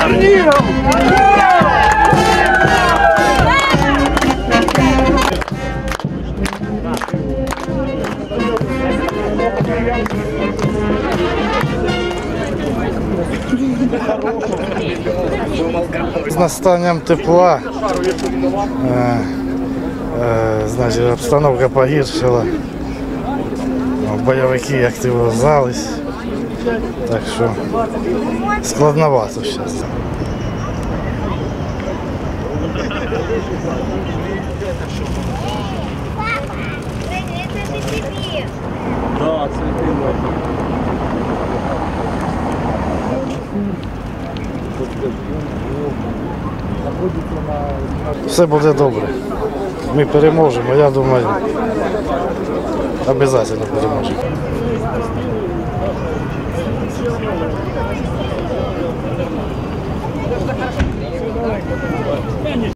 Татар! З тепла э, э, значит обстановка погіршила, бойовики активізувались. Так що складновато зараз. Это не тебе. Все буде добре. Ми переможемо, я думаю. Обов'язково переможемо.